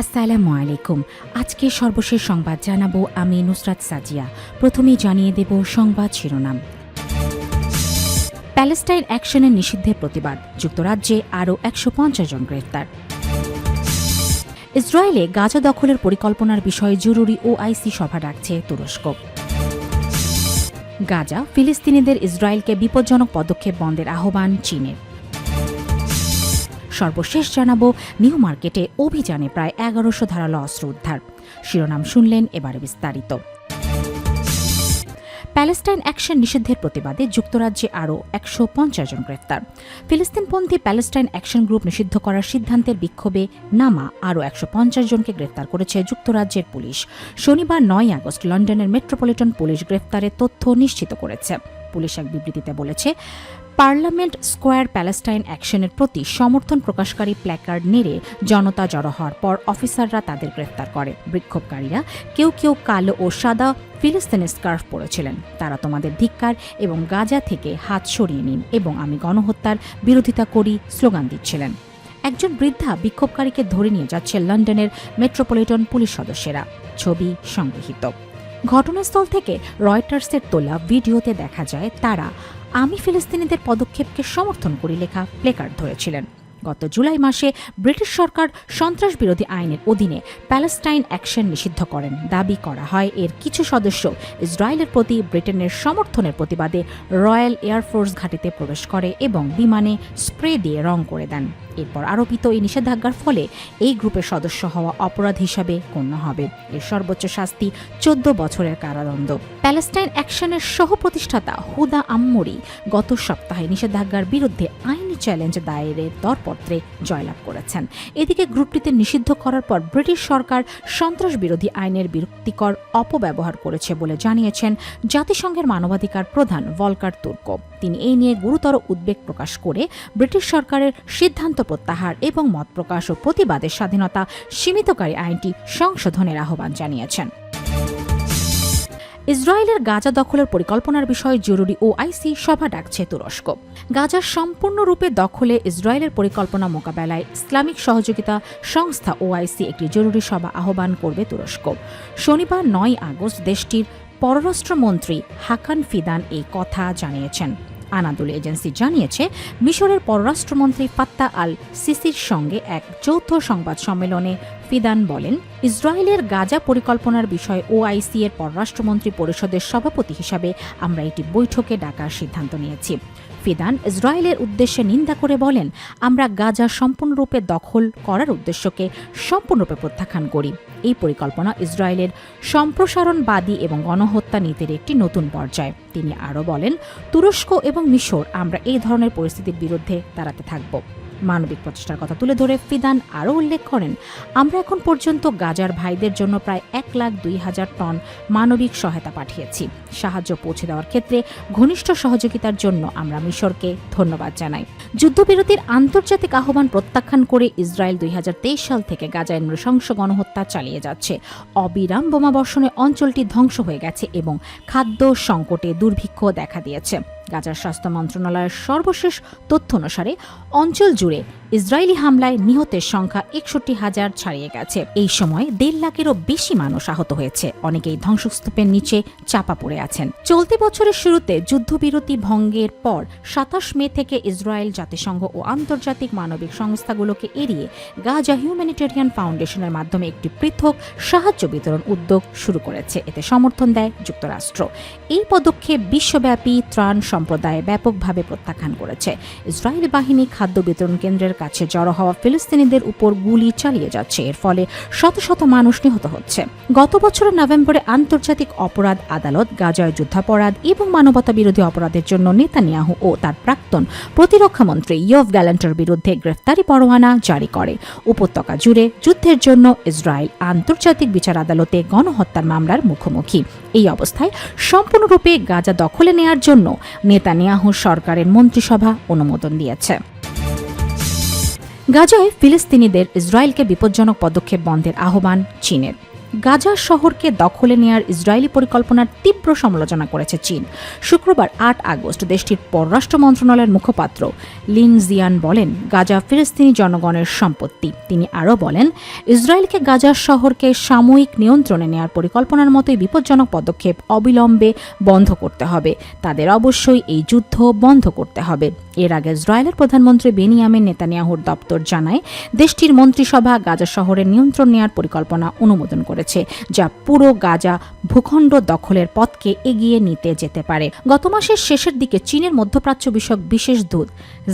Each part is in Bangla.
আসসালামু আলাইকুম। আজকে সর্বশেষ সংবাদ জানাব আমি নুসরাত সাজিয়া। প্রথমেই জানিয়ে দেব সংবাদ শিরোনাম। প্যালেস্টাইন অ্যাকশনের নিষিদ্ধের প্রতিবাদ, যুক্তরাজ্যে আরও একশো পঞ্চাশ জন গ্রেফতার। ইসরায়েলে গাজা দখলের পরিকল্পনার বিষয়ে জরুরি ওআইসি সভা ডাকছে তুরস্ক। গাজা, ফিলিস্তিনিদের ইসরায়েলকে বিপজ্জনক পদক্ষেপ বন্ধের আহ্বান চীনের। সর্বশেষ জানাব নিউ মার্কেটে অভিযানে প্রায় এগারোশো ধারালো অস্ত্র উদ্ধার। শিরোনাম শুনলেন এবারে বিস্তারিত। প্যালেস্টাইন অ্যাকশন নিষিদ্ধের প্রতিবাদে যুক্তরাজ্যে আরও একশো পঞ্চাশ জন গ্রেফতার। ফিলিস্তিনপন্থী প্যালেস্টাইন অ্যাকশন গ্রুপ নিষিদ্ধ করার সিদ্ধান্তের বিক্ষোভে নামা আরও একশো পঞ্চাশ জনকে গ্রেফতার করেছে যুক্তরাজ্যের পুলিশ। শনিবার নয় আগস্ট লন্ডনের মেট্রোপলিটন পুলিশ গ্রেফতারের তথ্য নিশ্চিত করেছে। পুলিশ এক বিবৃতিতে বলেছে পার্লামেন্ট স্কোয়ার প্যালেস্টাইন অ্যাকশনের প্রতি সমর্থন প্রকাশকারী প্ল্যাকার্ড নেড়ে জনতা জড়ো হওয়ার পর অফিসাররা তাদের গ্রেফতার করে। বিক্ষোভকারীরা কেউ কেউ কালো ও সাদা ফিলিস্তিনি স্কার্ফ পরেছিলেন। তারা তোমাদের ধিক্কার এবং গাজা থেকে হাত সরিয়ে নিন এবং আমি গণহত্যার বিরোধিতা করি স্লোগান দিচ্ছিলেন। একজন বৃদ্ধা বিক্ষোভকারীকে ধরে নিয়ে যাচ্ছে লন্ডনের মেট্রোপলিটন পুলিশ সদস্যেরা। ছবি সংগৃহীত। ঘটনাস্থল থেকে রয়টার্সের তোলা ভিডিওতে দেখা যায়, তারা, আমি ফিলিস্তিনিদের পদক্ষেপকে সমর্থন করি লেখা প্লেকার্ড ধরেছিলেন। গত জুলাই মাসে ব্রিটিশ সরকার সন্ত্রাস বিরোধী আইনের অধীনে প্যালেস্টাইন অ্যাকশন নিষিদ্ধ করেন। দাবি করা হয়, এর কিছু সদস্য ইসরায়েলের প্রতি, ব্রিটেনের সমর্থনের প্রতিবাদে রয়্যাল এয়ারফোর্স ঘাটিতে প্রবেশ করে এবং বিমানে স্প্রে দিয়ে রং করে দেন। এরপর আরোপিত এই নিষেধাজ্ঞার ফলে এই গ্রুপের সদস্য হওয়া অপরাধ হিসাবে গণ্য হবে। এর সর্বোচ্চ শাস্তি চোদ্দ বছরের কারাদণ্ড। প্যালেস্টাইন অ্যাকশনের সহ প্রতিষ্ঠাতা হুদা আম্মরি গত সপ্তাহে নিষেধাজ্ঞার বিরুদ্ধে আইনি চ্যালেঞ্জ দায়েরের দরপত্রে জয়লাভ করেছেন। এদিকে গ্রুপটিতে নিষিদ্ধ করার পর ব্রিটিশ সরকার সন্ত্রাস বিরোধী আইনের বিরক্তিকর অপব্যবহার করেছে বলে জানিয়েছেন জাতিসংঘের মানবাধিকার প্রধান ভলকার তুর্ক। তিনি এই নিয়ে গুরুতর উদ্বেগ প্রকাশ করে ব্রিটিশ সরকারের সিদ্ধান্ত প্রত্যাহার এবং মত প্রকাশ ও প্রতিবাদের স্বাধীনতা সীমিতকারী আইনটি সংশোধনের আহ্বান জানিয়েছেন। ইসরায়েলের গাজা দখলের পরিকল্পনার বিষয়ে জরুরি ওআইসি সভা ডাকছে তুরস্ক। গাজার সম্পূর্ণরূপে দখলে ইসরায়েলের পরিকল্পনা মোকাবেলায় ইসলামিক সহযোগিতা সংস্থা ওআইসি একটি জরুরি সভা আহ্বান করবে তুরস্ক। শনিবার নয় আগস্ট দেশটির পররাষ্ট্রমন্ত্রী হাকান ফিদান এই কথা জানিয়েছেন। আনাদুল এজেন্সি জানিয়েছে, মিশরের পররাষ্ট্রমন্ত্রী ফাত্তা আল সিসির সঙ্গে এক যৌথ সংবাদ সম্মেলনে ফিদান বলেন, ইসরায়েলের গাজা পরিকল্পনার বিষয়ে ওআইসি এর পররাষ্ট্রমন্ত্রী পরিষদের সভাপতি হিসাবে আমরা এটি বৈঠকে ডাকার সিদ্ধান্ত নিয়েছি। ফিদান ইসরায়েলের উদ্দেশ্যে নিন্দা করে বলেন, আমরা গাজা সম্পূর্ণরূপে দখল করার উদ্দেশ্যকে সম্পূর্ণরূপে প্রত্যাখ্যান করি। এই পরিকল্পনা ইসরায়েলের সম্প্রসারণবাদী এবং গণহত্যা নীতির একটি নতুন পর্যায়। তিনি আরও বলেন, তুরস্ক এবং মিশর, আমরা এই ধরনের পরিস্থিতির বিরুদ্ধে দাঁড়াতে থাকব। মানবিক প্রচেষ্টার কথা তুলে ধরে ফিদান আরও উল্লেখ করেন, আমরা এখন পর্যন্ত গাজার ভাইদের জন্য প্রায় এক লাখ দুই হাজার টন মানবিক সহায়তা পাঠিয়েছি। সাহায্য পৌঁছে দেওয়ার ক্ষেত্রে ঘনিষ্ঠ সহযোগিতার জন্য আমরা মিশরকে ধন্যবাদ জানাই। যুদ্ধবিরতির আন্তর্জাতিক আহ্বান প্রত্যাখ্যান করে ইসরায়েল দুই হাজার তেইশ সাল থেকে গাজায় নৃশংস গণহত্যা চালিয়ে যাচ্ছে। অবিরাম বোমাবর্ষণে অঞ্চলটি ধ্বংস হয়ে গেছে এবং খাদ্য সংকটে দুর্ভিক্ষ দেখা দিয়েছে। গাজার স্বাস্থ্য মন্ত্রণালয়ের সর্বশেষ তথ্য অনুসারে অঞ্চল জুড়ে ইসরায়েলি হামলায় নিহতের সংখ্যা একষট্টি হাজার ছাড়িয়ে গেছে। এই সময় দেড় লাখেরও বেশি মানুষ আহত হয়েছে। অনেকেই ধ্বংসস্তূপের নিচে চাপা পড়ে আছেন। চলতি বছরের শুরুতে যুদ্ধবিরতি ভঙ্গের পর সাতাশ মে থেকে ইসরায়েল জাতিসংঘ ও আন্তর্জাতিক মানবিক সংস্থাগুলোকে এড়িয়ে গাজা হিউম্যানিটেরিয়ান ফাউন্ডেশনের মাধ্যমে একটি পৃথক সাহায্য বিতরণ উদ্যোগ শুরু করেছে। এতে সমর্থন দেয় যুক্তরাষ্ট্র। এই পদক্ষেপ বিশ্বব্যাপী ত্রাণ সম্প্রদায় ব্যাপকভাবে প্রত্যাখ্যান করেছে। ইসরায়েলি বাহিনী খাদ্য বিতরণ কেন্দ্রের কাছে জড়ো হওয়া ফিলিস্তিনিদের উপর গুলি চালিয়ে যাচ্ছে। এর ফলে শত শত মানুষ নিহত হচ্ছে। গত বছরের নভেম্বরে আন্তর্জাতিক অপরাধ আদালত, গাজায় যুদ্ধাপরাধ এবং মানবতা বিরোধী অপরাধের জন্য নেতানিয়াহু ও তার প্রাক্তন প্রতিরক্ষামন্ত্রী ইয়ভ গ্যালেন্টের বিরুদ্ধে গ্রেফতারি পরোয়ানা জারি করে। উপত্যকা জুড়ে যুদ্ধের জন্য ইসরায়েল আন্তর্জাতিক বিচার আদালতে গণহত্যার মামলার মুখোমুখি। এই অবস্থায় সম্পূর্ণরূপে গাজা দখলে নেয়ার জন্য নেতানিয়াহু সরকারের মন্ত্রিসভা অনুমোদন দিয়েছে। গাজায় ফিলিস্তিনিদের ইসরায়েলকে বিপজ্জনক পদক্ষেপ বন্ধের আহ্বান চীনের। গাজা শহরকে দখলে নেয়ার ইসরায়েলি পরিকল্পনার তীব্র সমালোচনা করেছে চীন। শুক্রবার আট আগস্ট দেশটির পররাষ্ট্র মন্ত্রণালয়ের মুখপাত্র লিন জিয়ান বলেন, গাজা ফিলিস্তিনি জনগণের সম্পত্তি। তিনি আরও বলেন, ইসরায়েলকে গাজা শহরকে সাময়িক নিয়ন্ত্রণে নেয়ার পরিকল্পনার মতোই বিপজ্জনক পদক্ষেপ অবিলম্বে বন্ধ করতে হবে। তাদের অবশ্যই এই যুদ্ধ বন্ধ করতে হবে। এর আগে ইসরায়েলের প্রধানমন্ত্রী বেনিয়ামের নেতানিয়াহুর দপ্তর জানায়, দেশটির মন্ত্রিসভা গাজা শহরের নিয়ন্ত্রণ নেওয়ার পরিকল্পনা অনুমোদন করেছে, যা পুরো গাজা ভূখণ্ড দখলের পথকে এগিয়ে নিতে যেতে পারে। গত মাসের শেষের দিকে চীনের মধ্যপ্রাচ্য বিষয়ক বিশেষ দূত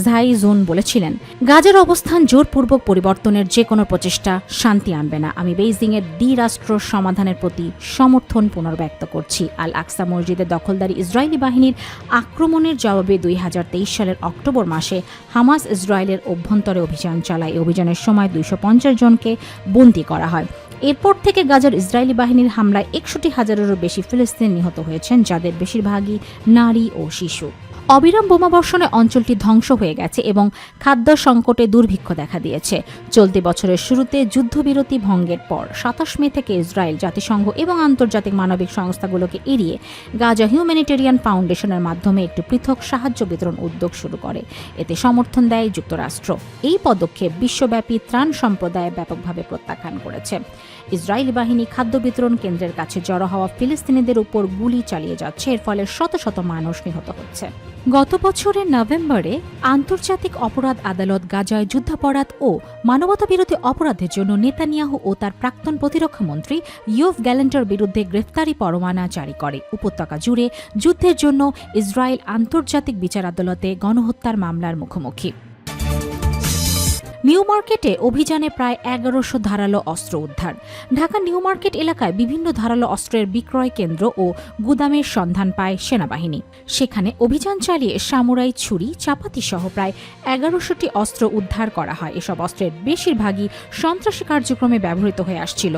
ঝাই জুন বলেছিলেন, গাজার অবস্থান জোরপূর্বক পরিবর্তনের যে কোনো প্রচেষ্টা শান্তি আনবে না। আমি বেইজিংয়ের দ্বিরাষ্ট্র সমাধানের প্রতি সমর্থন পুনর্ব্যক্ত করছি। আল আকসা মসজিদের দখলদারি ইসরায়েলি বাহিনীর আক্রমণের জবাবে দুই হাজার তেইশ সালের অক্টোবর মাসে হামাস ইসরায়েলের অভ্যন্তরে অভিযান চালায়। অভিযানের সময় দুইশো পঞ্চাশ জনকে বন্দী করা হয়। এরপর থেকে গাজার ইসরায়েলি বাহিনীর হামলায় একষট্টি হাজারেরও বেশি ফিলিস্তিন নিহত হয়েছেন, যাদের বেশিরভাগই নারী ও শিশু। অবিরাম বোমাবর্ষণে অঞ্চলটি ধ্বংস হয়ে গেছে এবং খাদ্য সংকটে দুর্ভিক্ষ দেখা দিয়েছে। চলতি বছরের শুরুতে যুদ্ধবিরতি ভঙ্গের পর সাতাশ মে থেকে ইসরায়েল জাতিসংঘ এবং আন্তর্জাতিক মানবিক সংস্থাগুলোকে এড়িয়ে গাজা হিউম্যানিটেরিয়ান ফাউন্ডেশনের মাধ্যমে একটি পৃথক সাহায্য বিতরণ উদ্যোগ শুরু করে। এতে সমর্থন দেয় যুক্তরাষ্ট্র। এই পদক্ষেপ বিশ্বব্যাপী ত্রাণ সম্প্রদায় ব্যাপকভাবে প্রত্যাখ্যান করেছে। ইসরায়েলি বাহিনী খাদ্য বিতরণ কেন্দ্রের কাছে জড়ো হওয়া ফিলিস্তিনিদের উপর গুলি চালিয়ে যাচ্ছে। এর ফলে শত শত মানুষ নিহত হচ্ছে। গত বছরের নভেম্বরে আন্তর্জাতিক অপরাধ আদালত গাজায় যুদ্ধাপরাধ ও মানবতা বিরোধী অপরাধের জন্য নেতানিয়াহু ও তার প্রাক্তন প্রতিরক্ষা মন্ত্রী ইউফ গ্যালেন্টার বিরুদ্ধে গ্রেফতারি পরোয়ানা জারি করে। উপত্যকা জুড়ে যুদ্ধের জন্য ইসরায়েল আন্তর্জাতিক বিচার আদালতে গণহত্যার মামলার মুখোমুখি। নিউ মার্কেটে অভিযানে প্রায় এগারোশো ধারালো অস্ত্র উদ্ধার। ঢাকা নিউ মার্কেট এলাকায় বিভিন্ন ধারালো অস্ত্রের বিক্রয় কেন্দ্র ও গুদামের সন্ধান পায় সেনাবাহিনী। সেখানে অভিযান চালিয়ে সামুরাই ছুরি, চাপাতি সহ প্রায় এগারোশোটি অস্ত্র উদ্ধার করা হয়। এসব অস্ত্রের বেশিরভাগই সন্ত্রাসী কার্যক্রমে ব্যবহৃত হয়ে আসছিল।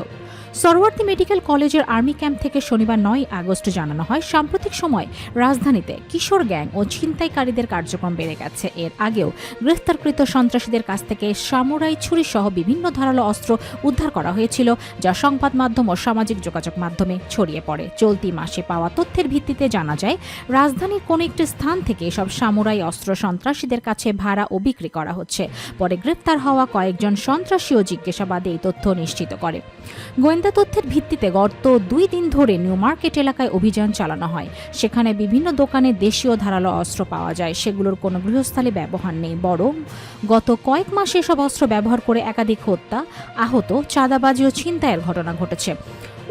সরওয়ার্দী মেডিকেল কলেজের আর্মি ক্যাম্প থেকে শনিবার নয় আগস্ট জানানো হয়, সাম্প্রতিক সময় রাজধানীতে কিশোর গ্যাং ও ছিনতাইকারীদের কার্যক্রম বেড়ে গেছে। এর আগেও গ্রেফতারকৃত সন্ত্রাসীদের কাছ থেকে সামুরাই ছুরি সহ বিভিন্ন ধারালো অস্ত্র উদ্ধার করা হয়েছিল, যা সংবাদ মাধ্যম ও সামাজিক যোগাযোগ মাধ্যমে ছড়িয়ে পড়ে। চলতি মাসে পাওয়া তথ্যের ভিত্তিতে জানা যায়, রাজধানীর কোনো একটি স্থান থেকে এসব সামুরাই অস্ত্র সন্ত্রাসীদের কাছে ভাড়া ও বিক্রি করা হচ্ছে। পরে গ্রেপ্তার হওয়া কয়েকজন সন্ত্রাসী ও জিজ্ঞাসাবাদে এই তথ্য নিশ্চিত করে। গোয়েন্দা তথ্যের ভিত্তিতে গত দুই দিন ধরে নিউ মার্কেট এলাকায় অভিযান চালানো হয়। সেখানে বিভিন্ন দোকানে দেশীয় ধারালো অস্ত্র পাওয়া যায়। সেগুলোর কোনো গৃহস্থলে ব্যবহার নেই। বরং গত কয়েক মাসে এসব অস্ত্র ব্যবহার করে একাধিক হত্যা, আহত, চাঁদাবাজি ও ছিনতাইয়ের ঘটনা ঘটেছে।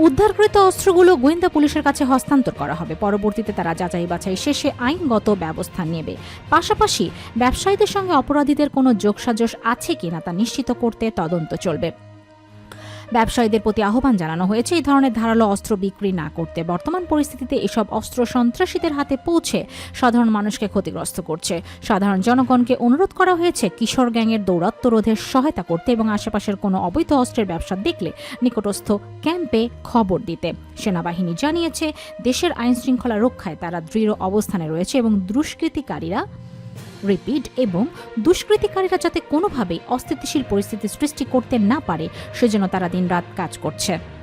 উদ্ধারকৃত অস্ত্রগুলো গোয়েন্দা পুলিশের কাছে হস্তান্তর করা হবে। পরবর্তীতে তারা যাচাই বাছাই শেষে আইনগত ব্যবস্থা নেবে। পাশাপাশি ব্যবসায়ীদের সঙ্গে অপরাধীদের কোনো যোগসাজশ আছে কিনা তা নিশ্চিত করতে তদন্ত চলবে। ব্যবসায়ীদের প্রতি আহ্বান জানানো হয়েছে। এই ধরনের ধারালো অস্ত্র বিক্রি না করতে বর্তমান পরিস্থিতিতে এসব অস্ত্র সন্ত্রাসীদের হাতে পৌঁছে সাধারণ মানুষকে ক্ষতিগ্রস্ত করছে। সাধারণ জনগণকে অনুরোধ করা হয়েছে কিশোর গ্যাংয়ের দৌরাত্ম রোধে সহায়তা করতে এবং আশেপাশের কোনো অবৈধ অস্ত্রের ব্যবসা দেখলে নিকটস্থ ক্যাম্পে খবর দিতে। সেনাবাহিনী জানিয়েছে, দেশের আইন শৃঙ্খলা রক্ষায় তারা দৃঢ় অবস্থানে রয়েছে এবং দুষ্কৃতিকারীরা রিপিট এবং দুষ্কৃতিকারীরা যাতে কোনোভাবেই অস্থিতিশীল পরিস্থিতি সৃষ্টি করতে না পারে, সেজন্য তারা দিনরাত কাজ করছে।